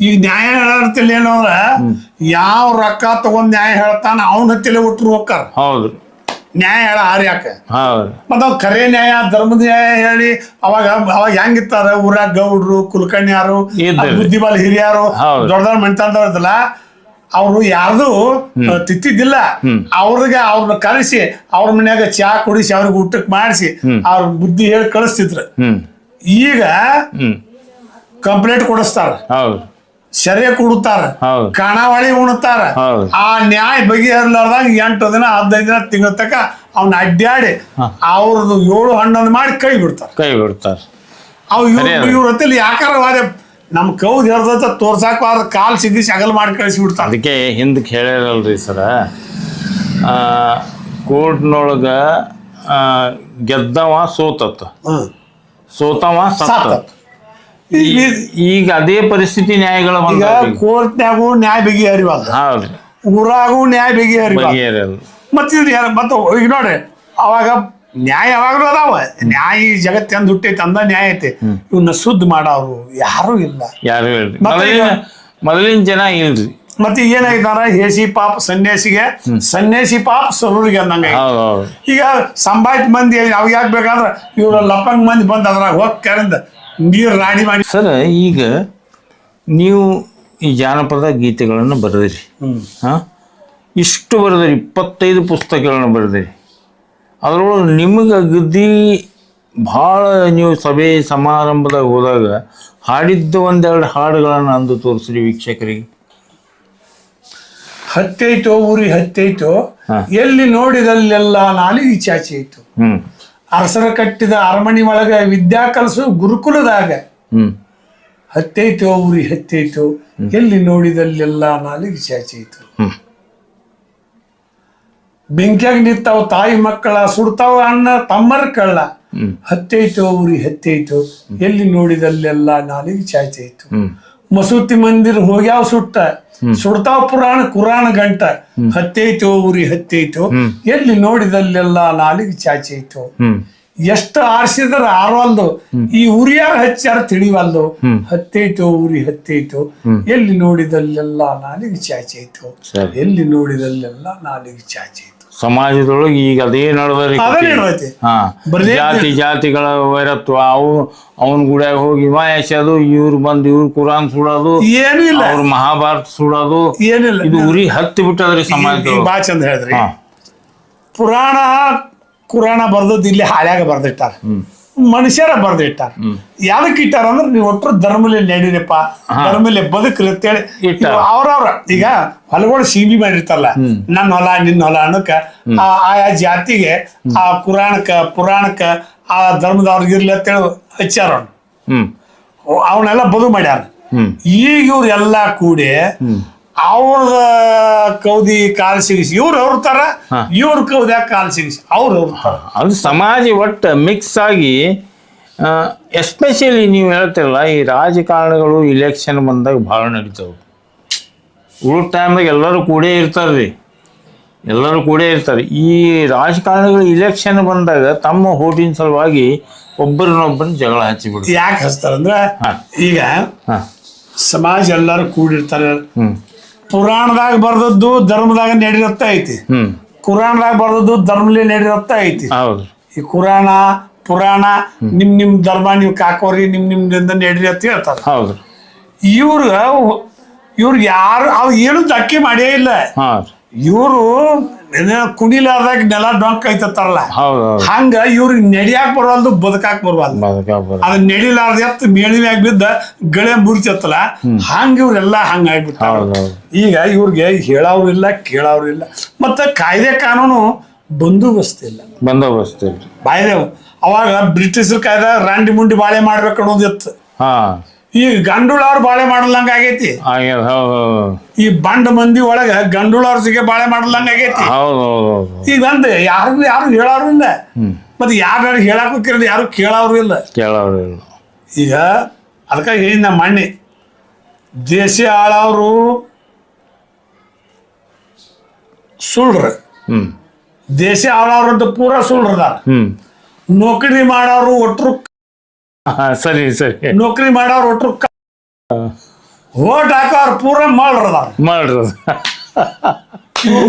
ಈಗ ನ್ಯಾಯ ಹೇಳತ್ತಿಲ್ಲ ಏನು ಅಂದ್ರ ಯಾವ ರೊಕ್ಕ ತಗೊಂಡ್ ನ್ಯಾಯ ಹೇಳ್ತಾನ ಅವನ ಹತ್ತಿಲೆ ಹುಟ್ಟರು ಹೋಗ್ತಾರ ಹೌದು. ನ್ಯಾಯ ಹೇಳ ಯಾಕ? ಹೌದು. ಮತ್ತ ಕರೆ ಖರೆ ನ್ಯಾಯ ಧರ್ಮದ ನ್ಯಾಯ ಹೇಳಿ ಅವಾಗ ಅವಾಗ ಹೆಂಗಿತ್ತಾರ? ಊರಾಗ ಗೌಡ್ರು ಕುಲಕರ್ಣಿಯಾರು ಬುದ್ಧಿಬಾಲ್ ಬುದ್ಧಿಬಲ ಹಿರಿಯರು ಹೌದು. ದೊಡ್ಡ ದೊಡ್ಡ ಮಣ್ತಂದವ್ರು ಅವರು ಅವ್ರು ಯಾರ್ದು ತಿತ್ತಿದ್ದಿಲ್ಲ. ಅವ್ರಿಗೆ ಅವ್ರನ್ನ ಕರೆಸಿ ಅವ್ರ ಮನ್ಯಾಗ ಚಾ ಕುಡಿಸಿ ಅವ್ರಿಗೆ ಊಟಕ್ಕೆ ಮಾಡಿಸಿ ಅವ್ರ ಬುದ್ಧಿ ಹೇಳಿ ಕಳಿಸ್ತಿದ್ರು. ಹ್ಮ್. ಈಗ ಹ್ಮ್. ಕಂಪ್ಲೇಂಟ್ ಕೊಡಿಸ್ತಾರ. ಹೌದು. ಸೆರೆ ಕೊಡುತ್ತಾರ ಕಣಾವಳಿ ಉಣ್ತಾರ. ಆ ನ್ಯಾಯ ಬಗೆಹರ್ಲಾರ್ದಂಗ ಎಂಟು ದಿನ ಹದಿನೈದು ದಿನ ತಿಂಗಳ ತಕ ಅವ್ನ ಅಡ್ಡಾಡಿ ಅವ್ರದ್ದು ಏಳು ಹಣ್ಣನ್ನು ಮಾಡಿ ಕೈ ಬಿಡ್ತಾರ. ಕೈ ಬಿಡ್ತಾರ. ಅವ್ ಇವ್ರ ಯಾಕಾರ ವಾದ ನಮ್ ಕೌದ್ ಹೇಳ್ದ ತೋರ್ಸಾಕ ಕಾಲ್ ಸಿಗಿಸಿ ಅಗಲ್ ಮಾಡಿ ಕಳಿಸಿ ಬಿಡ್ತಾರ ಅದಕ್ಕೆ ಹಿಂದಕ್ಕೆ ಹೇಳಿರಲ್ರಿ ಸರ. ಕೋರ್ಟ್ನೊಳಗೆ ಗೆದ್ದವ ಸೋತತ್ತ ಸೋತವ ಸತ್ತ ಈಗ ಅದೇ ಪರಿಸ್ಥಿತಿ ನ್ಯಾಯಗಳ ಈಗ. ಕೋರ್ಟ್ನ್ಯಾಗೂ ನ್ಯಾಯ ಬಗೆಹರಿವಲ್ದ ಹೌದು. ಊರಾಗೂ ನ್ಯಾಯ ಬಗೆಹರಿವಲ್ದ ಬಗೆಹರಿಯಲ್ಲ ಮತ್ತೆ ಮತ್ತೆ ಈಗ ನೋಡ್ರಿ ಅವಾಗ ನ್ಯಾಯ ಯಾವಾಗಲೂ ಅದಾವ. ನ್ಯಾಯ ಈ ಜಗತ್ತೆಂದು ಹುಟ್ಟೈತೆ ಅಂದ ನ್ಯಾಯ ಐತೆ. ಇವನ್ನ ಶುದ್ಧ ಮಾಡೋರು ಯಾರು ಇಲ್ಲ. ಯಾರು ಹೇಳ್ರಿ ಮತ್ತೆ ಮೊದಲಿನ ಮೊದಲಿನ ಜನ ಇಲ್ರಿ. ಮತ್ತೆ ಏನಾಗಿದಾರ ಹೇಸಿ ಪಾಪ ಸನ್ಯಾಸಿಗೆ ಸನ್ಯಾಸಿ ಪಾಪ ಸರೂರಿಗೆ ಅಂದಂಗ ಹೌದು ಹೌದು. ಈಗ ಸಂಭಾಯ್ತ ಮಂದಿ ಅವ್ ಯಾಕೆ ಬೇಕಾದ್ರೆ ಇವ್ರ ಲಪ್ಪಂಗ್ ಮಂದಿ ಬಂದ ಅದ್ರಾಗ ಹೋಗಿ ಕರೆಂದ ನೀರು ರಾಡಿ ಮಾಡಿ ಸರ್ ಈಗ ನೀವು ಈ ಜಾನಪದ ಗೀತೆಗಳನ್ನು ಬರೆದಿರಿ. ಹ? ಇಷ್ಟು ಬರೆದಿರಿ ಇಪ್ಪತ್ತೈದು ಪುಸ್ತಕಗಳನ್ನು ಬರೆದಿರಿ. ಅದರೊಳಗೆ ನಿಮಗೆ ಅಗದಿ ಭಾಳ ನೀವು ಸಭೆ ಸಮಾರಂಭದಾಗ ಹೋದಾಗ ಹಾಡಿದ್ದು ಒಂದೆರಡು ಹಾಡುಗಳನ್ನು ಅಂದು ತೋರಿಸ್ರಿ ವೀಕ್ಷಕರಿಗೆ. ಹತ್ತೈತೋ ಊರಿ ಹತ್ತೈತೋ. ಎಲ್ಲಿ ನೋಡಿದಲ್ಲೆಲ್ಲ ನಾಲಿಗೆ ಈಚಾಚೆ ಇತ್ತು. ಹ್ಞೂ ಅರಸರ ಕಟ್ಟಿದ ಅರಮನೆ ಒಳಗ ವಿದ್ಯಾ ಕಲಸು ಗುರುಕುಲದಾಗ ಹತ್ತೈತೋ ಊರಿ ಹತ್ತೈತೋ ಎಲ್ಲಿ ನೋಡಿದಲ್ಲೆಲ್ಲ ನಾಲಿಗೆ ಚಾಚೈತು. ಬೆಂಕಿಯಾಗ ನಿಂತಾವ ತಾಯಿ ಮಕ್ಕಳ ಸುಡ್ತಾವ ಅಣ್ಣ ತಮ್ಮರ ಕಳ್ಳ. ಹತ್ತೈತೋ ಊರಿ ಹತ್ತೈತೋ ಎಲ್ಲಿ ನೋಡಿದಲ್ಲೆಲ್ಲ ನಾಲಿಗೆ ಚಾಚೈತು. ಮಸೂತಿ ಮಂದಿರ್ ಹೋಗ್ಯಾವ ಸುಟ್ಟ. ಸುಡ್ತಾವ್ ಪುರಾಣ ಕುರಾಣ ಗಂಟ. ಹತ್ತೈತೋ ಊರಿ ಹತ್ತೈತೋ. ಎಲ್ಲಿ ನೋಡಿದಲ್ಲೆಲ್ಲ ನಾಲಿಗೆ ಚಾಚೈತು ಎಷ್ಟು ಆರಿಸಿದ್ರ ಆರವಲ್ದು. ಈ ಉರಿಯಾರ ಹಚ್ಚಾರ ತಿಳಿವಲ್ದು. ಹತ್ತೈತೋ ಉರಿ ಹತ್ತೈತೋ. ಎಲ್ಲಿ ನೋಡಿದಲ್ಲೆಲ್ಲ ನಾಲಿಗೆ ಚಾಚೈತು ಎಲ್ಲಿ ನೋಡಿದಲ್ಲೆಲ್ಲ ನಾಲಿಗೆ ಚಾಚೈತು ಸಮಾಜದೊಳಗೆ ಈಗ ಅದೇ ನಡೆದ್ರಿ ಅದೇ ನಡೆದೈತಿ ಹಾ. ಬರದೇ ಜಾತಿ ಜಾತಿಗಳ ವೈರತ್ವ ಅವು ಅವನ ಗುಡಿಯಾಗ ಹೋಗಿ ಇವ ಎಸೆಯೋದು ಇವ್ರು ಬಂದು ಇವ್ರು ಕುರಾನ್ ಸುಡೋದು ಏನೂ ಇಲ್ಲ. ಅವ್ರ ಮಹಾಭಾರತ ಸುಡೋದು. ಏನಿಲ್ಲ ಇದು ಉರಿ ಹತ್ತಿ ಬಿಟ್ಟದ್ರಿ ಸಮಾಜ ಸಮಾಜದೊಳಗೆ. ಬಾ ಚಂದ ಹೇಳಿದ್ರಿ. ಹಾ. ಪುರಾಣ ಕುರಾಣ ಬರ್ದದ್ದು ಇಲ್ಲಿ ಹಾಳ್ಯಾಗ ಬರ್ದಿಟ್ಟಾರ. ಮನುಷ್ಯರ ಬರ್ದಿಟ್ಟಾರ ಯಾವ್ದಕ್ಕೆ ಇಟ್ಟಾರ ಅಂದ್ರೆ ನೀವು ಒಟ್ಟರು ಧರ್ಮಲೆ ನಡೀರಪ್ಪ ಧರ್ಮಲೆ ಬದುಕ್ರಿ ಅಂತೇಳಿ. ಇಟ್ಟಾರ. ಅವ್ರವ್ರ. ಈಗ ಹೊಲಗಳು ಸೀಮಿ ಮಾಡಿರ್ತಾರಲ್ಲ ನನ್ನ ಹೊಲ ನಿನ್ನ ಹೊಲ ಅನ್ನಕ ಆ ಆಯಾ ಜಾತಿಗೆ ಆ ಕುರಾಣಕ್ಕ ಪುರಾಣಕ್ಕ ಆ ಧರ್ಮದವ್ರಿಗಿರ್ಲಿ ಅಂತೇಳಿ ಹಚ್ಚಾರ ಅವನ್ನೆಲ್ಲ ಬದು ಮಾಡ್ಯಾರ. ಈಗ ಇವ್ರು ಎಲ್ಲಾ ಕೂಡಿ ಅವ್ರದ ಕೌದಿ ಕಾಲ್ ಸಿಗಿಸಿ ಇವ್ರು ಹೊರತಾರ ಇವ್ರ ಕೌದ್ಯಾಗ ಕಾಲ್ ಸಿಗಿಸಿ ಅವ್ರು ಅವ್ರತಾರ. ಅದು ಸಮಾಜ ಒಟ್ಟು ಮಿಕ್ಸ್ ಆಗಿ ಎಸ್ಪೆಷಲಿ ನೀವು ಹೇಳ್ತಿರಲ್ಲ ಈ ರಾಜಕಾರಣಗಳು ಇಲೆಕ್ಷನ್ ಬಂದಾಗ ಭಾಳ ನಡೀತಾವೆ. ಉಳಿದ ಟೈಮ್ದಾಗ ಎಲ್ಲರೂ ಕೂಡೇ ರೀ. ಎಲ್ಲರೂ ಕೂಡೇ ಇರ್ತಾರೆ. ಈ ರಾಜಕಾರಣಿಗಳು ಇಲೆಕ್ಷನ್ ಬಂದಾಗ ತಮ್ಮ ಹೋಟಿನ ಸಲುವಾಗಿ ಒಬ್ಬರನ್ನೊಬ್ಬರನ್ನ ಜಗಳ ಹಚ್ಚಿಬಿಡ್ತಾರೆ ಯಾಕೆ ಹಚ್ತಾರಂದ್ರೆ ಈಗ ಹಾಂ. ಸಮಾಜ ಎಲ್ಲರೂ ಕೂಡಿರ್ತಾರೆ. ಪುರಾಣದಾಗ ಬರ್ದದ್ದು ಧರ್ಮದಾಗ ನಡಿರತ್ತ ಐತಿ. ಕುರಾಣದಾಗ ಬರ್ದದ್ದು ಧರ್ಮಲಿ ನಡಿರತ್ತ ಐತಿ. ಹೌದು. ಈ ಕುರಾಣ ಪುರಾಣ ನಿಮ್ ನಿಮ್ ಧರ್ಮ ನೀವು ಕಾಕೋರಿ ನಿಮ್ ನಿಮ್ದಿಂದ ನಡೀರಿ ಅಂತ ಹೇಳ್ತಾರ. ಹೌದು. ಇವ್ರ ಇವ್ರಿಗೆ ಯಾರು ಅವ್ ಏನು ಧಕ್ಕೆ ಮಾಡೇ ಇಲ್ಲ. ಹಾಂ ಇವರು ಕುಣಿಲಾದಾಗ ನೆಲ ಡೊಂಕ್ ಐತತ್ತಾರಲ್ಲ? ಹಂಗ ಇವ್ರಿಗೆ ನಡಿಯಾಕ ಬರವಲ್ದು ಬದುಕಾಕ್ ಬರವಲ್ದು. ಅದ್ ನಡಿಲಾರ್ದ ಎತ್ತ ಮೇಳಿನ್ಯಾಗ ಬಿದ್ದ ಗಳೆ ಮುರಿತತ್ತಲ್ಲ ಹಂಗ ಇವ್ರೆಲ್ಲ ಹಂಗ ಆಗ್ಬಿಟ್ಟಾರ. ಹೌದು ಈಗ ಇವ್ರಿಗೆ ಹೇಳೋರು ಇಲ್ಲ ಕೇಳೋರು ಇಲ್ಲ. ಮತ್ತೆ ಕಾಯ್ದೆ ಕಾನೂನು ಬಂದೋಬಸ್ತ್ ಇಲ್ಲ. ಬಂದೋಬಸ್ತ್ ಇಲ್ಲ. ಬಾಯ್ದೆ ಅವಾಗ ಬ್ರಿಟಿಷರ್ ಕಾಯ್ದೆ ರಾಂಡಿ ಮುಂಡಿ ಬಾಳೆ ಮಾಡ್ಬೇಕು ಅನ್ನೋದಿತ್ತು ಹಾಂ. ಈಗ ಗಂಡುಳವ್ರು ಬಾಳೆ ಮಾಡಲಂಗ ಆಗೈತಿ. ಆಗ್ಯದ ಹೌದು ಹೌದು ಈ ಬಂಡ ಮಂದಿ ಒಳಗ ಗಂಡುಳವ್ರಿಗೆ ಬಾಳೆ ಮಾಡಲಂಗ ಆಗೈತಿ. ಹೌದು ಹೌದು ಹೌದು ಈಗ ಅಂದ ಯಾರು ಯಾರು ಹೇಳೋರು ಇಲ್ಲ. ಮತ್ತೆ ಯಾರು ಹೇಳಕ್ಕೂ ಹೋಗಿರಲ್ಲ ಯಾರು ಕೇಳೋರು ಇಲ್ಲ. ಕೇಳೋರು ಇಲ್ಲ. ಈಗ ಅದಕ್ಕಾಗಿ ಹೇಳಿದ ನಮ್ಮ ಮಣ್ಣಿ. ದೇಶ ಆಳವರು ಸುಳ್ರ. ಹ್ಮ್. ದೇಶ ಆಳವ್ರು ಅಂತ ಪೂರ ಸುಳ್ಳ್ರದಾರ ಹ್ಮ್. ನೌಕರಿ ಮಾಡೋರು ಒಟ್ರು ಹಾ, ಸರಿ ಸರಿ. ನೌಕರಿ ಮಾಡೋರು ಒಟ್ರು ಓಟ್ ಹಾಕೋರ್ ಪೂರ ಮಾಡ್ರದಾರ. ಮಾಡ್ರಿ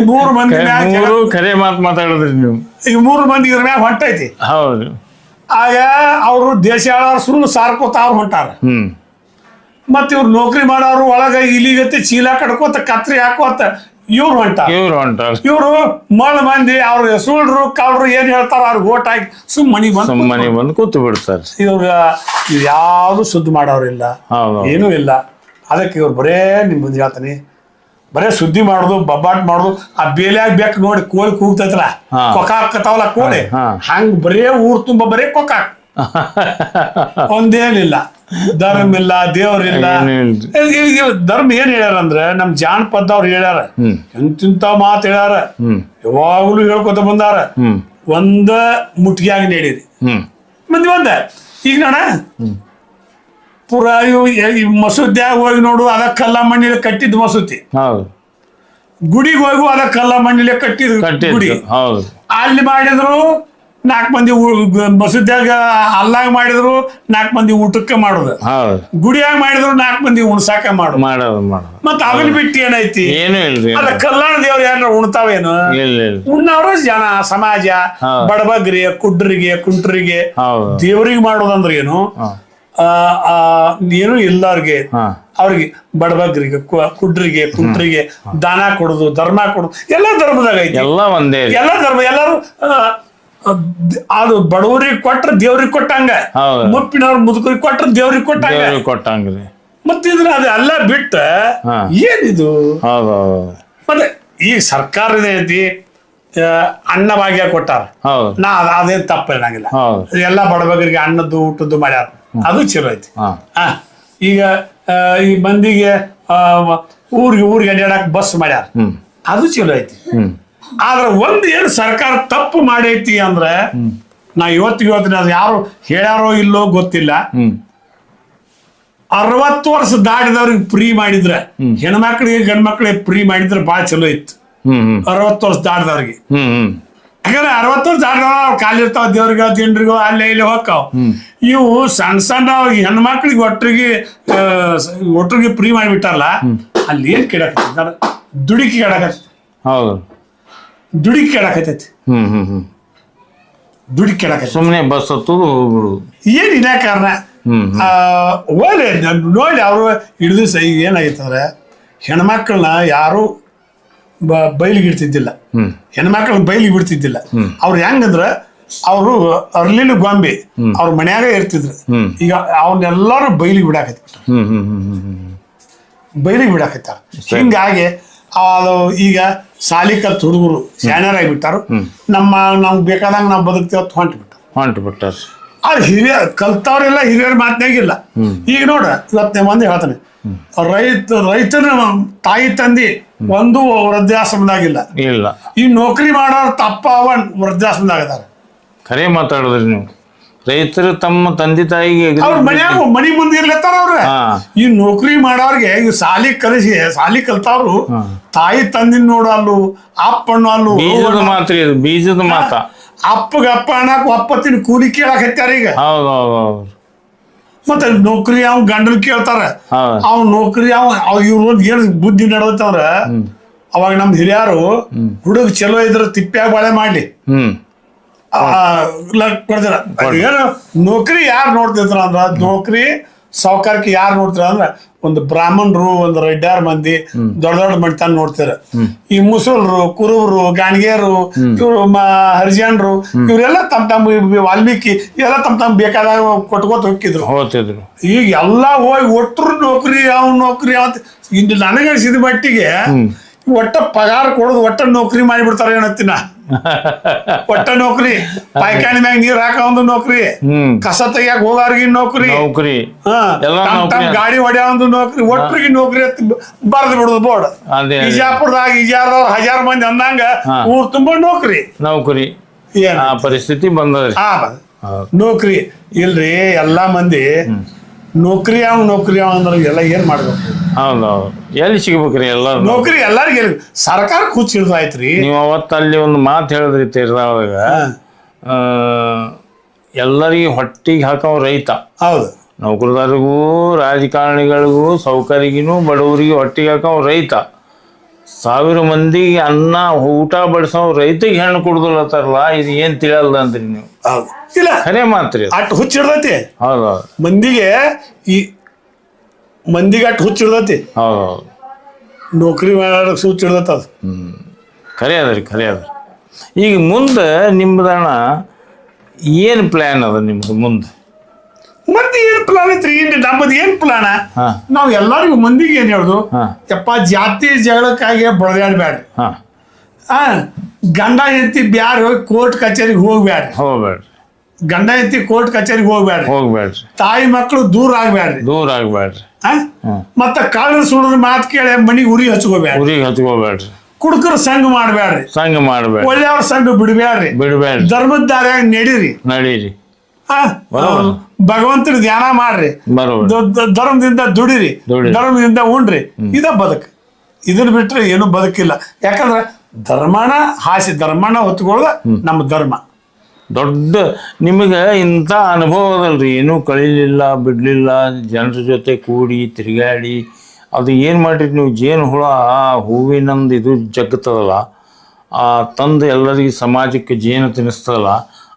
ಮೂರು ಮಂದಿ ಮ್ಯಾಗ ಜನ- ಮೂರು ಖರೆ ಮಾತು ಮಾತಾಡಿದ್ರಿ ನೀವು. ಈ ಮೂರು ಮಂದಿ ಇದ್ರ ಮ್ಯಾಗ ಹೊಂಟೈತಿ. ಹೌದು. ಆಗ ಅವರು ದೇಶ ಆಳೋರು ಸುಳ್ಳು ಸಾರ್ಕೋತ ಅವ್ರು ಹೊಂಟಾರ. ಹ್ಮ್. ಮತ್ ಇವ್ರು ನೌಕರಿ ಮಾಡೋರು ಒಳಗ ಇಲಿಗತ್ತೆ ಚೀಲ ಕಡ್ಕೋತ ಕತ್ರಿ ಹಾಕೋತ ಇವ್ರು ಹೊಂಟಾರ ಇವ್ರು ಹೊಂಟಾರ. ಇವರು ಮಳ್ ಮಂದಿ ಅವ್ರ ಸುಳ್ರು ಕಳ್ರು ಏನ್ ಹೇಳ್ತಾರ ಅವ್ರಿಗೆ ಓಟ್ ಹಾಕಿ ಸುಮ್ ಮನಿ ಬಂದು ಸುಮ್ಮನೆ ಬಂದು ಕೂತು ಬಿಡ್ತಾರೆ. ಇವ್ರ ಇವ್ ಯಾವ್ದು ಸುದ್ದಿ ಮಾಡೋರಿಲ್ಲ ಏನೂ ಇಲ್ಲ. ಅದಕ್ಕೆ ಇವ್ರು ಬರೇ ನಿಮ್ ಮುಂದೆ ಹೇಳ್ತಾನೆ. ಬರೇ ಸುದ್ದಿ ಮಾಡುದು ಬಬ್ಬಾಟ್ ಮಾಡುದು ಆ ಬೇಲ್ಯಾಗ ಬೇಕು ನೋಡಿ ಕೋಳಿ ಕೂಗ್ತೈತಲ್ಲ. ಹಾ. ಕೊಕ್ಕ ಹಾಕತಾವಲ್ಲ ಕೋಳಿ. ಹಂಗ ಹಂಗ್ ಬರೇ ಊರ್ ತುಂಬ ಬರೇ ಕೊಕ್ಕ ಒಂದೇನಿಲ್ಲ. ಧರ್ಮ ಇಲ್ಲ ದೇವ್ರಿಲ್ಲ ಧರ್ಮ ಏನ್ ಹೇಳ್ಯಾರ ಅಂದ್ರೆ ನಮ್ ಜಾನಪದ ಅವ್ರು ಹೇಳ್ಯಾರ. ಎಂತಿಂತ ಮಾತು ಹೇಳ್ಯಾರ. ಯಾವಾಗ್ಲೂ ಹೇಳ್ಕೊತ ಬಂದಾರ. ಒಂದ ಮುಟ್ಗಿಯಾಗ ನೀಡಿರಿ. ಮಂದಿ ಒಂದ ಈಗ ನೋಡ. ಪುರ ಮಸೂದ್ಯಾಗ ಹೋಗಿ ನೋಡು ಅದ ಕಲ್ಲ ಮಣ್ಣಿಲ್ ಕಟ್ಟಿದ್ ಮಸೂತಿ. ಹೌದು. ಗುಡಿಗೆ ಹೋಗು ಅದ ಕಲ್ಲ ಮಣ್ಣಿಲೆ ಕಟ್ಟಿದ್ ಗುಡಿ. ಅಲ್ಲಿ ಮಾಡಿದ್ರು ನಾಲ್ಕು ಮಂದಿ ಮಸೂದ್ಯಾಗ ಅಲ್ಲಾಗ ಮಾಡಿದ್ರು ನಾಲ್ಕು ಮಂದಿ ಊಟಕ್ಕೆ ಮಾಡುದು. ಹೌದು. ಗುಡಿಯಾಗ ಮಾಡಿದ್ರು ನಾಲ್ಕು ಮಂದಿ ಉಣ್ಸಾಕ ಮಾಡುದು. ಮಾಡೋದು ಮಾಡೋದು. ಮತ್ತ ಅವನ್ ಬಿಟ್ಟು ಏನೈತಿ? ಏನೂ ಇಲ್ರಿ ಅದ ಕಲ್ಯಾಣ ದೇವ್ರ ಯಾರ ಉಣ್ತಾವೇನು? ಇಲ್ಲ ಇಲ್ಲ ಉಣ್ಣವ್ರ ಜನ ಸಮಾಜ ಬಡಬಗ್ರಿ ಕುಡ್ರಿಗೆ ಕುಂಟ್ರಿಗೆ. ಹೌದು. ದೇವ್ರಿಗೆ ಮಾಡೋದಂದ್ರೆ ಏನು? ಆ, ಆ, ಏನು ಎಲ್ಲಾರ್ಗೆ ಅವ್ರಿಗೆ. ಅವ್ರಿಗೆ ಬಡಬಗ್ರಿಗೆ ಕು- ಕುಡ್ರಿಗೆ ಕುಂಟ್ರಿಗೆ ದಾನ ಕೊಡುದು ಧರ್ಮ ಕೊಡುದು ಎಲ್ಲ ಧರ್ಮದಾಗ ಐತಿ. ಎಲ್ಲ ಒಂದೇ ರೀ. ಎಲ್ಲ ಧರ್ಮ ಎಲ್ಲಾರು ಆ, ಅದ್- ಅದು ಬಡವರಿಗೆ ಕೊಟ್ರ ದೇವ್ರಿಗೆ ಕೊಟ್ಟಂಗ. ಮುಪ್ಪಿನವ್ರ ಮುದುಕರಿಗೆ ಕೊಟ್ರ ದೇವ್ರಿಗೆ ಕೊಟ್ಟಂಗ. ಕೊಟ್ಟಂಗ ಕೊಟ್ಟಂಗ್ರಿ ಮತ್ತೆ ಇದ್ರ ಅದೆಲ್ಲ ಬಿಟ್ಟ ಏನಿದು? ಮತ್ತೆ ಈ ಸರ್ಕಾರದ ಐತಿ ಅನ್ನ ಭಾಗ್ಯ ಕೊಟ್ಟಾರ. ನಾ ಅದ್- ಅದೇನ್ ತಪ್ಪ ಇರಂಗಿಲ್ಲ ಹೌದು. ಎಲ್ಲ ಬಡಬಗರಿಗೆ ಅನ್ನದ್ದು ಊಟದ್ದು ಮಾಡ್ಯಾರ. ಅದು ಚಲೋ ಐತಿ. ಈಗ ಈ ಮಂದಿಗೆ ಊರಿಗೆ ಊರಿಗೆ ಅಡ್ಡಾಡಕ್ ಬಸ್ ಮಾಡ್ಯಾರ. ಅದು ಚಲೋ ಐತಿ. ಆದ್ರೆ ಒಂದ್ ಏನು ಸರ್ಕಾರ ತಪ್ಪು ಮಾಡೈತಿ ಅಂದ್ರೆ ನಾ ಇವತ್ತಿಗೆ ಇವತ್ತಿನ ಅದು ಯಾರು ಹೇಳ್ಯಾರೋ ಇಲ್ಲೋ ಗೊತ್ತಿಲ್ಲ. ಅರವತ್ತು ವರ್ಷ ದಾಟಿದವ್ರಿಗೆ ಫ್ರೀ ಮಾಡಿದ್ರೆ ಹೆಣ್ಮಕ್ಳಿಗೆ ಗಂಡ್ಮಕ್ಳಿಗೆ ಫ್ರೀ ಮಾಡಿದ್ರೆ ಭಾಳ ಚಲೋ ಇತ್ತು. ಅರವತ್ತು ವರ್ಷ ದಾಟಿದವ್ರಿಗೆ. ಯಾಕಂದ್ರೆ ಅರವತ್ತು ವರ್ಷ ದಾಟಿದವ ಕಾಲಿರ್ತಾವ ದೇವ್ರಿಗೆ ಜನರಿಗೋ ಅಲ್ಲೇ ಇಲ್ಲಿ ಹೋಗ್ತಾವ. ಇವು ಸಣ್ಣ ಸಣ್ಣ ಹೆಣ್ಮಕ್ಳಿಗೆ ಒಟ್ಟಿಗೆ ಒಟ್ಟಿಗೆ ಫ್ರೀ ಮಾಡಿಬಿಟ್ಟಾರಲ್ಲ ಅಲ್ಲಿ ಏನ್ ಕೆಡಕತ್ತೈತಿ? ದುಡುಕಿ ಕೆಡಕತ್ತೈತಿ. ಹೌದು. ದುಡುಕಿ ಕೆಡಕತ್ತೈತಿ ಹ್ಮ್ ಹ್ಮ್ ಹ್ಮ್. ದುಡುಕಿ ಕೆಡಕತ್ತೈತಿ ಸುಮ್ಮನೆ ಬಸ್ ಹತ್ತೋದು ಹೋಗ್ಬಿಡುದು. ಏನ್ ಇದೇ ಕಾರಣ? ಹ್ಮ್ ಆ, ಒಳ್ಳೆ ನಾನ್ ನೋಡಿ ಅವರು ಹಿಡಿದು ಸೈ ಏನಾಗಿತ್ತಂದ್ರೆ ಹೆಣ್ಮಕ್ಳನ್ನ ಯಾರು ಬ- ಬಯಲಿಗೆ ಇಡ್ತಿದ್ದಿಲ್ಲ. ಹ್ಮ್. ಹೆಣ್ಮಕ್ಳನ್ನ ಬಯಲಿಗೆ ಬಿಡ್ತಿದ್ದಿಲ್ಲ. ಅವ್ರು ಹೆಂಗಂದ್ರ ಅವರು ಅರ್ಲಿನ ಗೊಂಬೆ ಅವ್ರ ಮನ್ಯಾಗ ಇರ್ತಿದ್ರು. ಹ್ಮ್. ಈಗ ಅವನ್ನೆಲ್ಲರೂ ಬಯಲಿಗೆ ಬಿಡಾಕೈತಿ ಹ್ಮ್ ಹ್ಮ್ ಹ್ಮ್ ಹ್ಮ್ ಹ್ಮ್. ಬಯಲಿಗೆ ಬಿಡಾಕತ್ತಾರ ಹಿಂಗಾಗಿ ಅದು ಈಗ ಸಾಲಿ ಕಲ್ತ್ ಹುಡುಗರು ಸ್ಯಾನರ್ ಬಿಟ್ಟಾರು ನಮ್ಮ ನಮ್ಗೆ ಬೇಕಾದಂಗ ನಾವು ಬದುಕ್ತೇವೆ ಅಂತ ಹೊಂಟು ಬಿಟ್ಟಾರ ಹೊಂಟು ಬಿಟ್ಟಾರ ಅದು ಹಿರಿಯ ಕಲ್ತವ್ರೆಲ್ಲ ಹಿರಿಯರ ಮಾತನಾಗಿಲ್ಲ ಈಗ ನೋಡ ಇವತ್ತನೇ ಮಂದಿ ಹೇಳ್ತಾನೆ. ರೈತ ರೈತನ ತಾಯಿ ತಂದಿ ಒಂದು ವೃದ್ಧಾಶ್ರಮದಾಗಿಲ್ಲ. ಇಲ್ಲ. ಈ ನೌಕರಿ ಮಾಡೋರು ತಪ್ಪ ಅವನ್ ವೃದ್ಧಾಶ್ರಮದಾಗ ಕರೆ ಖರೆ ಮಾತಾಡಿದ್ರಿ ನೀವು. ರೈತರು ತಮ್ಮ ತಂದೆ ತಾಯಿಗೆ ಅವ್ರ ಮನ್ಯಾಗ ಮನಿ ಮುಂದೆ ಇರ್ಲತ್ತಾರ ಅವ್ರ. ಈ ನೌಕರಿ ಮಾಡೋರ್ಗೆ ಈ ಸಾಲಿ ಕಲಿಸಿ ಸಾಲಿ ಕಲ್ತಾವ್ರು ತಾಯಿ ತಂದಿನ ನೋಡಲ್ಲು ಅಪ್ಪಣ್ಣು ಅಲ್ಲು ಬೀಜದ ಮಾತ್ರ ಇದು ಬೀಜದ ಮಾತ. ಅಪ್ಪಗ ಅಪ್ಪ ಅನ್ನಕ್ ಅಪ್ಪತ್ತಿನ ಕೂಲಿ ಕೇಳಕ್ ಹತ್ತಾರ ಈಗ. ಹೌದು ಹೌದು ಹೌದು. ಮತ್ತೆ ನೌಕರಿ ಅವ್ ಗಂಡನ್ ಕೇಳ್ತಾರ. ಅವ್ ನೌಕರಿ ಅವ ಅವ್ ಇವ್ರ ಏನ್ ಬುದ್ಧಿ ನಡದತ್ತಂದ್ರ ಅವಾಗ ನಮ್ ಹಿರಿಯರು ಹುಡುಗ ಚಲೋ ಇದ್ರ ತಿಪ್ಪ್ಯಾಗ ಬಾಳೆ ಮಾಡ್ಲಿ. ಹ್ಮ್. ಕೊಡ್ತಾರ. ಏನು ನೌಕರಿ ಯಾರು ನೋಡ್ತಿದ್ರ ಅಂದ್ರ ನೌಕರಿ ಸಾವುಕಾರಕ್ಕೆ ಯಾರು ನೋಡ್ತಾರ ಅಂದ್ರ ಒಂದು ಬ್ರಾಹ್ಮಣರು ಒಂದು ರೆಡ್ಡಾರ್ ಮಂದಿ ದೊಡ್ಡ ದೊಡ್ಡ ಮಟ್ಟ ನೋಡ್ತಾರೆ. ಈ ಮುಸಲ್ರು ಕುರುಬರು ಗಾಣಿಗೆಯರು ಇವರು ಮ- ಹರಿಜನರು ಇವರೆಲ್ಲ ತಮ್ಮ ತಮ್ಮ ವಾಲ್ಮೀಕಿ ಎಲ್ಲ ತಮ್ಮ ತಮ್ಮ ಬೇಕಾದಾಗ ಕೊಟ್ಕೋತ ಹೋಗಿದ್ರು ಹೋಗ್ತಿದ್ರು. ಈಗ ಎಲ್ಲ ಹೋಗಿ ಒಟ್ಟರು ನೌಕರಿ ಯಾವ ನೌಕರಿ ಅಂತ ಇಂದು ನನಗನ್ಸಿದ ಮಟ್ಟಿಗೆ ಒಟ್ಟ ಪಗಾರ ಕೊಡೋದು ಒಟ್ಟ ನೌಕರಿ ಮಾಡಿಬಿಡ್ತಾರೆ ಏನತ್ತಿನ ಒಟ್ಟ ನೌಕರಿ ಪಾಯ್ಕಾನಿ ಮ್ಯಾಗ ನೀರ್ ಹಾಕ ಒಂದು ನೌಕರಿ ಕಸ ತೆಗಿಯಾಕ ಹೋಗಾರ್ಗಿ ನೌಕರಿ. ನೌಕರಿ. ಗಾಡಿ ಹೊಡ್ಯೋ ಒಂದು ನೌಕರಿ ಒಟ್ಟರಿಗೆ ನೌಕರಿ ಬರ್ದು ಬಿಡುದು ಬೋರ್ಡ್. ಬಿಜಾಪುರದಾಗ ಇಜಾರದವ್ರು ಹಜಾರ್ ಮಂದಿ ಅಂದಂಗ ಊರ್ ತುಂಬಾ ನೌಕರಿ. ನೌಕರಿ. ಪರಿಸ್ಥಿತಿ ಬಂದದ್ರಿ. ಹೌದು. ನೌಕರಿ. ಇಲ್ರಿ ಎಲ್ಲಾ ಮಂದಿ ನೌಕರಿ ಯಾವ ನೌಕರಿ ಅಂದ್ರೆ ಎಲ್ಲ ಏನು ಮಾಡ್ಬೇಕು? ಹೌದು ಎಲ್ಲಿ ಸಿಗ್ಬೇಕ್ರಿ ಎಲ್ಲ? ನೌಕರಿ ಎಲ್ಲಾರ್ಗ ಸರ್ಕಾರ ಕೂತ್ ಹಿಡ್ದಾಯ್ತ್ರಿ ನೀವು ಅವತ್ತು ಅಲ್ಲಿ ಒಂದು ಮಾತು ಹೇಳಿದ್ರಿ ತೀರ್ದಾಗ ಎಲ್ಲರಿಗೆ ಹೊಟ್ಟಿಗೆ ಹಾಕೋ ರೈತ. ಹೌದು. ನೌಕರದಾರಿಗೂ ರಾಜಕಾರಣಿಗಳಿಗೂ ಸೌಕರ್ಯಗಿನೂ ಬಡವರಿಗೆ ಹೊಟ್ಟಿಗೆ ಹಾಕೋ ರೈತ. ಸಾವಿರ ಮಂದಿಗೆ ಅನ್ನ ಊಟ ಬಡಿಸೋ ರೈತಿಗೆ ಹೆಣ್ಣು ಕುಡ್ದಲತ್ತಾರಲ್ಲ ಇದು ಏನು ತಿಳಿಯಲ್ಲ ಅಂದ್ರಿ ನೀವು? ಹೌದು. ಇಲ್ಲ. ಖರೆ ಮಾತ್ರಿ. ಅಟ್ ಹುಚ್ಚಿಡ್ದತಿ ಹೌದು ಹೌದು. ಮಂದಿಗೆ ಈ ಮಂದಿಗೆ ಅಟ್ ಹುಚ್ಚಿಡ್ದತಿ ಹೌದು ಹೌದು. ನೌಕರಿ ಮಾಡೋಕೆ ಹುಚ್ಚಿಡ್ದೈತಿ ಅದು. ಹ್ಮ್. ಖರೆ ಅದ ರೀ ಖರೆ ಅದ. ಈಗ ಮುಂದೆ ನಿಮ್ದಣ್ಣ ಏನು ಪ್ಲ್ಯಾನ್ ಅದ ನಿಮ್ದು ಮುಂದೆ? ಮತ್ತೆ ಏನ್ ಪ್ಲಾನ್ ಐತ್ರಿ? ಏನ್ ನಮ್ಮದು ಏನ್ ಪ್ಲಾನ ಹಾಂ. ನಾವ್ ಎಲ್ಲರಿಗೂ ಮಂದಿಗೆ ಏನ್ ಹೇಳುದು? ಹಾಂ. ಯಪ್ಪ ಜಾತಿ ಜಗಳಕ್ಕಾಗಿ ಬಡದಾಡ್ಬ್ಯಾಡ್ರಿ ಹಾಂ. ಆ ಗಂಡ ಹೆಂಡತಿ ಬ್ಯಾರ ಹೋಗಿ ಕೋರ್ಟ್ ಕಚೇರಿಗೆ ಹೋಗ್ಬ್ಯಾಡ್ರಿ ಹೋಗ್ಬೇಡ್ರಿ. ಗಂಡ ಹೆಂಡತಿ ಕೋರ್ಟ್ ಕಚೇರಿಗೆ ಹೋಗ್ಬ್ಯಾಡ್ರಿ ಹೋಗ್ಬೇಡ್ರಿ. ತಾಯಿ ಮಕ್ಕಳು ದೂರ ಆಗ್ಬ್ಯಾಡ್ರಿ ದೂರ ಆಗ್ಬೇಡ್ರಿ. ಆ? ಹ್ಮ್. ಮತ್ತ ಕಳ್ಳ ಸುಡದ ಮಾತು ಕೇಳಿ ಮನಿಗೆ ಉರಿ ಹಚ್ಕೋಬ್ಯಾಡ್ರಿ ಉರಿ ಹಚ್ಕೋಬೇಡ್ರಿ. ಕುಡುಕರ ಸಂಘ ಮಾಡ್ಬ್ಯಾಡ್ರಿ ಸಂಘ ಮಾಡ್ಬೇಡ್ರಿ. ಒಳ್ಳೆಯವ್ರ ಸಂಘ ಬಿಡ್ಬ್ಯಾಡ್ರಿ ಬಿಡ್ಬೇಡ್ರಿ. ಧರ್ಮದ ದಾರ್ಯಾಗ ನಡೀರಿ. ನಡೀರಿ. ಆ? ಬರೋಬ್ಬರ. ಭಗವಂತನ ಧ್ಯಾನ ಮಾಡ್ರಿ. ಧರ್ಮದಿಂದ ದುಡಿರಿ. ಧರ್ಮದಿಂದ ಉಣ್ರಿ. ಇದ ಬದುಕು. ಇದನ್ನ ಬಿಟ್ರೆ ಏನು ಬದುಕಿಲ್ಲ. ಯಾಕಂದ್ರೆ ಧರ್ಮನ ಹಾಸಿ ಧರ್ಮನ ಹೊತ್ಕೊಳ್ಳೋದ ನಮ್ಮ ಧರ್ಮ. ದೊಡ್ಡ ನಿಮಗೆ ಇಂಥ ಅನುಭವ ಅದಲ್ರಿ. ಏನೂ ಕಳೀಲಿಲ್ಲ ಬಿಡಲಿಲ್ಲ. ಜನರ ಜೊತೆ ಕೂಡಿ ತಿರುಗಾಡಿ. ಅದು ಏನು ಮಾಡಿರಿ ನೀವು? ಜೇನು ಹುಳ ಆ ಹೂವಿನಂದು ಇದು ಜಗ್ತದಲ್ಲ. ಆ ತಂದು ಎಲ್ಲರಿಗೂ ಸಮಾಜಕ್ಕೆ ಜೇನು ತಿನ್ನಿಸ್ತದಲ್ಲ.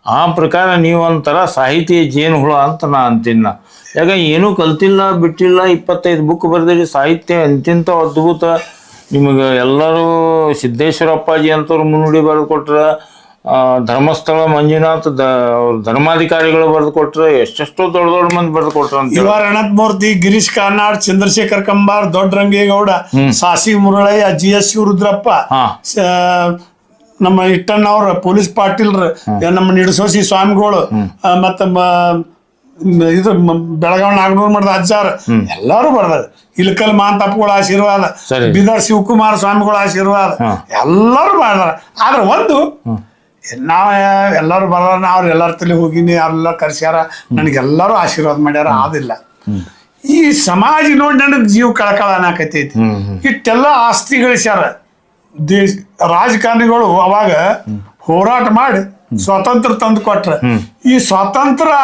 ಆ ಪ್ರಕಾರ ನೀವು ಒಂಥರ ಸಾಹಿತ್ಯ ಜೇನು ಹುಳ ಅಂತ ನಾ ಅಂತಿನ್ನ. ಯಾಕೆ ಏನು ಕಲ್ತಿಲ್ಲ ಬಿಟ್ಟಿಲ್ಲ ಇಪ್ಪತ್ತೈದು ಬುಕ್ ಬರೆದಿರಿ ಸಾಹಿತ್ಯ ಅಂತಿಂಥ ಅದ್ಭುತ. ನಿಮಗೆ ಎಲ್ಲರೂ ಸಿದ್ದೇಶ್ವರಪ್ಪಾಜಿ ಅಂತವ್ರು ಮುನ್ನುಡಿ ಬರೆದು ಕೊಟ್ರ ಧರ್ಮಸ್ಥಳ ಮಂಜುನಾಥ್ ದ ಧರ್ಮಾಧಿಕಾರಿಗಳು ಬರೆದು ಕೊಟ್ರೆ ಎಷ್ಟೆಷ್ಟೋ ದೊಡ್ಡ ದೊಡ್ಡ ಮಂದಿ ಬರೆದು ಕೊಟ್ರ ಅಂತ ಇವ ಗಿರೀಶ್ ಕಾರ್ನಾಡ್ ಚಂದ್ರಶೇಖರ್ ಕಂಬಾರ್ ದೊಡ್ಡ ರಂಗೇಗೌಡ ಸಾಸಿ ಮುರಳಯ್ಯ ಜಿ ಎಸ್ ಶಿವರುದ್ರಪ್ಪ ಸ- ನಮ್ಮ ಇಟ್ಟಣ್ಣವ್ರ ಪೊಲೀಸ್ ಪಾಟೀಲ್ರ ನಮ್ಮ ನಿಡಸೋಸಿ ಸ್ವಾಮಿಗಳು ಮತ್ತ ಇದು ಬೆಳಗಾವಿ ನಾಗನೂರ್ ಮಾಡಿದ ಅಜ್ಜಾರ ಎಲ್ಲಾರು ಬರ್ದಾರ. ಇಲ್ಕಲ್ ಮಾಂತಪ್ಪಗಳ ಆಶೀರ್ವಾದ ಬಿದರ್ ಶಿವಕುಮಾರ ಸ್ವಾಮಿಗಳ ಆಶೀರ್ವಾದ ಎಲ್ಲಾರು ಬರ್ದಾರ. ಆದ್ರೆ ಒಂದು ನಾವ್ ಎಲ್ಲರೂ ಬರೋಣ ಅವ್ರ ಎಲ್ಲಾರ ತಲೆ ಹೋಗಿನಿ ಅವ್ರೆಲ್ಲ ಕರ್ಸ್ಯಾರ ನನಗೆಲ್ಲರೂ ಆಶೀರ್ವಾದ ಮಾಡ್ಯಾರ ಆದಿಲ್ಲ. ಈ ಸಮಾಜ ನೋಡಿ ನನಗೆ ಜೀವ ಕಳಕಳ ಅನ್ನಕತ್ತೈತಿ. ಇಟ್ಟೆಲ್ಲ ಆಸ್ತಿ ಗಳಿಸ್ಯಾರ. ದೇಶ ರಾಜಕಾರಣಿಗಳು ಅವಾಗ ಹೋರಾಟ ಮಾಡಿ ಸ್ವಾತಂತ್ರ್ಯ ತಂದು ಕೊಟ್ರ. ಈ ಸ್ವಾತಂತ್ರ್ಯ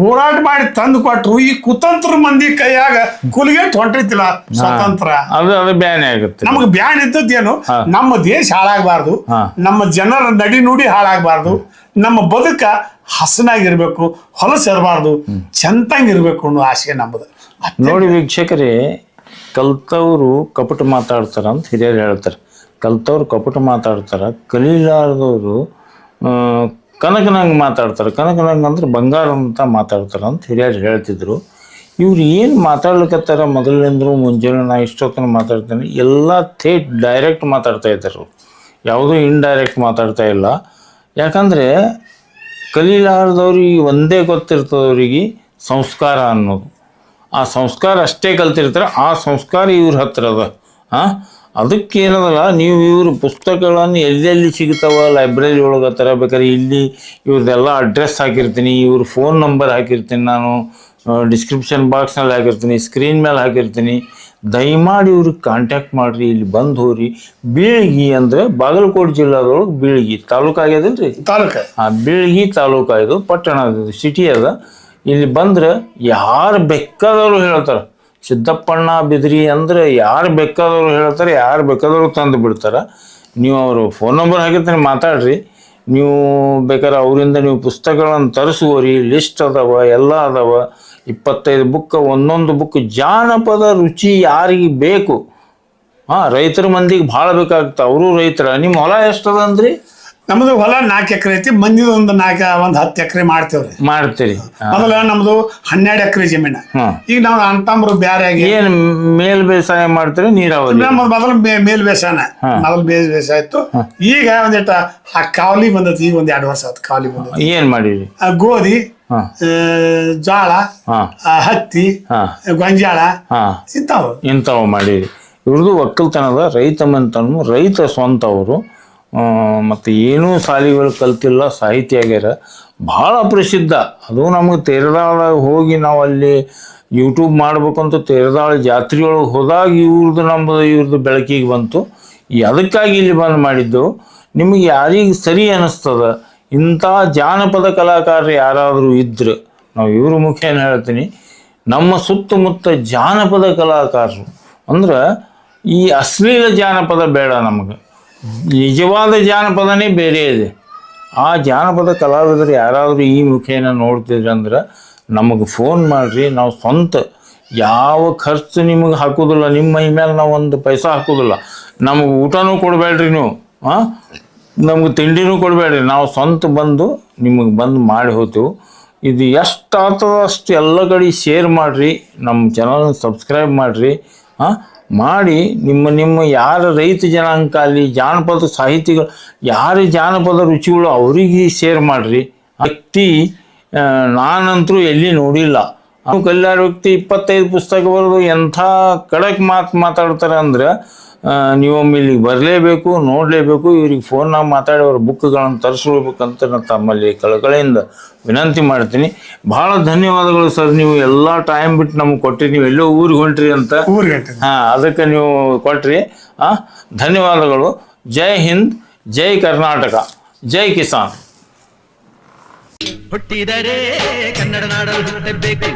ಹೋರಾಟ ಮಾಡಿ ತಂದು ಕೊಟ್ರು ಈ ಕುತಂತ್ರ ಮಂದಿ ಕೈಯಾಗ ಕುಲಿಗೆಟ್ ಹೊಂಟೈತಿಲ್ಲ ಸ್ವಾತಂತ್ರ್ಯ. ಅದು ಅದು ಬ್ಯಾನೆ ಆಗುತ್ತೆ. ನಮಗೆ ಬ್ಯಾನ್ ಇದ್ದದ್ದೇನು ನಮ್ಮ ದೇಶ ಹಾಳಾಗಬಾರ್ದು. ನಮ್ಮ ಜನರ ನಡಿ ನುಡಿ ಹಾಳಾಗಬಾರ್ದು. ನಮ್ಮ ಬದುಕ ಹಸನಾಗಿರ್ಬೇಕು ಹೊಲಸಿರಬಾರ್ದು ಚಂದಂಗಿರ್ಬೇಕು ಅನ್ನೋ ಆಸೆ ನಮ್ಮದು ನೋಡಿ ವೀಕ್ಷಕರೇ ಕಲ್ತವರು ಕಪಟ ಮಾತಾಡ್ತಾರ ಅಂತ ಹಿರಿಯರು ಹೇಳ್ತಾರೆ. ಕಲ್ತವ್ರು ಕಪಟ ಮಾತಾಡ್ತಾರೆ, ಕಲೀಲಾರದವರು ಕನಕನಂಗೆ ಮಾತಾಡ್ತಾರೆ. ಕನಕನಂಗೆ ಅಂದ್ರೆ ಬಂಗಾರ ಅಂತ ಮಾತಾಡ್ತಾರೆ ಅಂತ ಹಿರಿಯರು ಹೇಳ್ತಿದ್ರು. ಇವ್ರು ಏನು ಮಾತಾಡ್ಲಿಕತ್ತಾರ ಮೊದಲಿಂದ್ರು ಮುಂಜಾನೆ ನಾ ಇಷ್ಟೊತ್ತನ ಮಾತಾಡ್ತೇನೆ. ಎಲ್ಲ ಥೇಟ್ ಡೈರೆಕ್ಟ್ ಮಾತಾಡ್ತಾ ಇದ್ದರು. ಯಾವುದೂ ಇಂಡೈರೆಕ್ಟ್ ಮಾತಾಡ್ತಾ ಇಲ್ಲ. ಯಾಕಂದರೆ ಕಲೀಲಾರದವ್ರಿಗೆ ಒಂದೇ ಗೊತ್ತಿರ್ತದವ್ರಿಗೆ ಸಂಸ್ಕಾರ ಅನ್ನೋದು. ಆ ಸಂಸ್ಕಾರ ಅಷ್ಟೇ ಕಲ್ತಿರ್ತಾರೆ, ಆ ಸಂಸ್ಕಾರ ಇವ್ರ ಹತ್ರ ಅದ. ಹಾಂ ಅದಕ್ಕೇನದಲ್ಲ ನೀವು ಇವರು ಪುಸ್ತಕಗಳನ್ನು ಎಲ್ಲೆಲ್ಲಿ ಸಿಗ್ತಾವ? ಲೈಬ್ರರಿ ಒಳಗೆ ತರಬೇಕಾದ್ರೆ ಇಲ್ಲಿ ಇವ್ರದ್ದೆಲ್ಲ ಅಡ್ರೆಸ್ ಹಾಕಿರ್ತೀನಿ ಇವ್ರ ಫೋನ್ ನಂಬರ್ ಹಾಕಿರ್ತೀನಿ ನಾನು ಡಿಸ್ಕ್ರಿಪ್ಷನ್ ಬಾಕ್ಸ್ನಲ್ಲಿ ಹಾಕಿರ್ತೀನಿ ಸ್ಕ್ರೀನ್ ಮೇಲೆ ಹಾಕಿರ್ತೀನಿ. ದಯಮಾಡಿ ಇವ್ರಿಗೆ ಕಾಂಟ್ಯಾಕ್ಟ್ ಮಾಡಿರಿ ಇಲ್ಲಿ ಬಂದು ಹೋಗ್ರಿ. ಬೀಳ್ಗಿ ಅಂದರೆ ಬಾಗಲಕೋಟೆ ಜಿಲ್ಲಾದೊಳಗೆ ಬೀಳ್ಗಿ ತಾಲೂಕು ಆಗ್ಯದಲ್ಲ ರೀ ತಾಲೂಕ. ಆ ಬೀಳ್ಗಿ ತಾಲೂಕು ಇದು ಪಟ್ಟಣ ಸಿಟಿ ಅದ. ಇಲ್ಲಿ ಬಂದ್ರೆ ಯಾರು ಬೇಕಾದವರು ಹೇಳ್ತಾರೆ. ಸಿದ್ದಪ್ಪಣ್ಣ ಬಿದ್ರಿ ಅಂದ್ರೆ ಯಾರು ಬೇಕಾದವರು ಹೇಳ್ತಾರೆ, ಯಾರು ಬೇಕಾದವರು ತಂದು ಬಿಡ್ತಾರೆ. ನೀವು ಅವರು ಫೋನ್ ನಂಬರ್ ಹಾಕಿರ್ತೀನಿ ಮಾತಾಡ್ರಿ. ನೀವು ಬೇಕಾದ್ರೆ ಅವರಿಂದ ನೀವು ಪುಸ್ತಕಗಳನ್ನು ತರಿಸುವರಿ ಲಿಸ್ಟ್ ಅದಾವ, ಎಲ್ಲ ಅದಾವ. ಇಪ್ಪತ್ತೈದು ಬುಕ್ ಒಂದೊಂದು ಬುಕ್ ಜಾನಪದ ರುಚಿ ಯಾರಿಗೆ ಬೇಕು? ಹಾಂ, ರೈತರ ಮಂದಿಗೆ ಭಾಳ ಬೇಕಾಗ್ತದೆ. ಅವರು ರೈತರ. ನಿಮ್ಮ ಹೊಲ ಎಷ್ಟದ ಅಂದ್ರಿ? ನಮ್ದು ಹೊಲ ನಾಲ್ಕು ಎಕರೆ ಐತಿ ಮಂದಿದ ಒಂದು ನಾಲ್ಕು ಒಂದ್ ಹತ್ತು ಎಕರೆ ಮಾಡ್ತೇವ್ರಿ. ಮಾಡ್ತೀರಿ. ಮೊದಲ ನಮ್ದು ಹನ್ನೆರಡು ಎಕರೆ ಜಮೀನ. ಈಗ ನಾವು ಅಂತಂಬ್ರು ಬ್ಯಾರೆ ಆಗಿ ಏನ್ ಮೇಲ್ ಬೇಸಾಯ ಮಾಡ್ತೀರಿ ನೀರಾವರಿ? ನಮ್ಮ ಮೊದಲು ಮೇಲ್ ಬೇಸಾಯನ. ಮೊದಲು ಬೇಸ್ ಬೇಸಾಯ ಇತ್ತು. ಈಗ ಒಂದಿಟ ಆ ಕಾವಲಿ ಬಂದೈತಿ ಈಗ ಒಂದ್ ಎರಡು ವರ್ಷ ಆಯ್ತು ಕಾವಲಿ ಬಂದೈತಿ. ಏನ್ ಮಾಡಿರಿ? ಆ ಗೋಧಿ ಜೋಳ ಹತ್ತಿ ಗೊಂಜಾಳ ಹಾ. ಇಂಥವು. ಇಂಥವು ಮಾಡಿರಿ. ಇವ್ರದ್ದು ಒಕ್ಕಲ್ತನದ ರೈತ ಮಂತನು ರೈತ ಸ್ವಂತ ಅವರು ಮತ್ತು ಏನೂ ಸಾಲಿಗಳು ಕಲ್ತಿಲ್ಲ, ಸಾಹಿತ್ಯ ಆಗ್ಯಾರ. ಭಾಳ ಪ್ರಸಿದ್ಧ. ಅದು ನಮಗೆ ತೇರದಾಳ ಹೋಗಿ ನಾವು ಅಲ್ಲಿ ಯೂಟ್ಯೂಬ್ ಮಾಡ್ಬೇಕಂತ ತೇರದಾಳ ಜಾತ್ರೆಯೊಳಗೆ ಹೋದಾಗ ಇವ್ರದ್ದು ನಮ್ಮದು ಇವ್ರದ್ದು ಬೆಳಕಿಗೆ ಬಂತು. ಅದಕ್ಕಾಗಿ ಇಲ್ಲಿ ಬಂದು ಮಾಡಿದ್ದು? ನಿಮಗೆ ಯಾರಿಗೆ ಸರಿ ಅನ್ನಿಸ್ತದ ಇಂಥ ಜಾನಪದ ಕಲಾಕಾರರು ಯಾರಾದರೂ ಇದ್ರೆ, ನಾವು ಇವ್ರ ಮುಖೇನ ಹೇಳ್ತೀನಿ, ನಮ್ಮ ಸುತ್ತಮುತ್ತ ಜಾನಪದ ಕಲಾಕಾರರು, ಅಂದ್ರೆ ಈ ಅಶ್ಲೀಲ ಜಾನಪದ ಬೇಡ ನಮಗೆ. ನಿಜವಾದ ಜಾನಪದನೇ ಬೇರೆ ಇದೆ. ಆ ಜಾನಪದ ಕಲಾವಿದರು ಯಾರಾದರೂ ಈ ಮುಖೇನ ನೋಡ್ತಿದ್ರಿ ಅಂದ್ರೆ ನಮಗೆ ಫೋನ್ ಮಾಡಿರಿ, ನಾವು ಸ್ವಂತ ಯಾವ ಖರ್ಚು ನಿಮಗೆ ಹಾಕೋದಿಲ್ಲ ನಿಮ್ಮ ಮೈ ಮೇಲೆ ನಾವು ಒಂದು ಪೈಸಾ ಹಾಕೋದಿಲ್ಲ. ನಮಗೆ ಊಟನೂ ಕೊಡಬೇಡ್ರಿ ನೀವು ಹಾಂ ನಮಗೆ ತಿಂಡಿನೂ ಕೊಡಬೇಡ್ರಿ. ನಾವು ಸ್ವಂತ ಬಂದು ನಿಮಗೆ ಬಂದು ಮಾಡಿ ಹೋಗ್ತೀವಿ. ಇದು ಎಷ್ಟು ಆಗ್ತದೋ ಅಷ್ಟು ಎಲ್ಲ ಕಡೆ ಶೇರ್ ಮಾಡಿರಿ ನಮ್ಮ ಚಾನಲ್ನ ಸಬ್ಸ್ಕ್ರೈಬ್ ಮಾಡಿರಿ ಹಾಂ ಮಾಡಿ ನಿಮ್ಮ ನಿಮ್ಮ ಯಾರ ರೈತ ಜನಾಂಕ ಅಲ್ಲಿ ಜಾನಪದ ಸಾಹಿತಿಗಳು ಯಾರ ಜಾನಪದ ರುಚಿಗಳು ಅವರಿಗೆ ಶೇರ್ ಮಾಡಿರಿ. ವ್ಯಕ್ತಿ ನಾನಂತರೂ ಎಲ್ಲಿ ನೋಡಿಲ್ಲ. ಕಲ್ಯಾಣ ವ್ಯಕ್ತಿ ಇಪ್ಪತ್ತೈದು ಪುಸ್ತಕ ಬರೆದು ಎಂಥ ಖಡಕ್ ಮಾತು ಮಾತಾಡ್ತಾರೆ ಅಂದ್ರೆ ನೀವೊಮ್ಮೆ ಇಲ್ಲಿಗೆ ಬರಲೇಬೇಕು ನೋಡಲೇಬೇಕು ಇವ್ರಿಗೆ ಫೋನ್ನಾಗ ಮಾತಾಡಿ ಅವ್ರ ಬುಕ್ಗಳನ್ನು ತರಿಸ್ಕೊಳ್ಬೇಕಂತ ನಾನು ತಮ್ಮಲ್ಲಿ ಕಳಕಳೆಯಿಂದ ವಿನಂತಿ ಮಾಡ್ತೀನಿ. ಭಾಳ ಧನ್ಯವಾದಗಳು ಸರ್ ನೀವು ಎಲ್ಲ ಟೈಮ್ ಬಿಟ್ಟು ನಮ್ಗೆ ಕೊಟ್ಟಿರಿ ನೀವು ಎಲ್ಲೋ ಊರಿಗೆ ಹೊಂಟ್ರಿ ಅಂತ. ಹಾಂ ಅದಕ್ಕೆ ನೀವು ಕೊಟ್ರಿ. ಹಾಂ ಧನ್ಯವಾದಗಳು. ಜೈ ಹಿಂದ್ ಜೈ ಕರ್ನಾಟಕ ಜೈ ಕಿಸಾನ್. ಹುಟ್ಟಿದರೆ ಕನ್ನಡ ನಾಡಲು ಹುಟ್ಟಬೇಕು.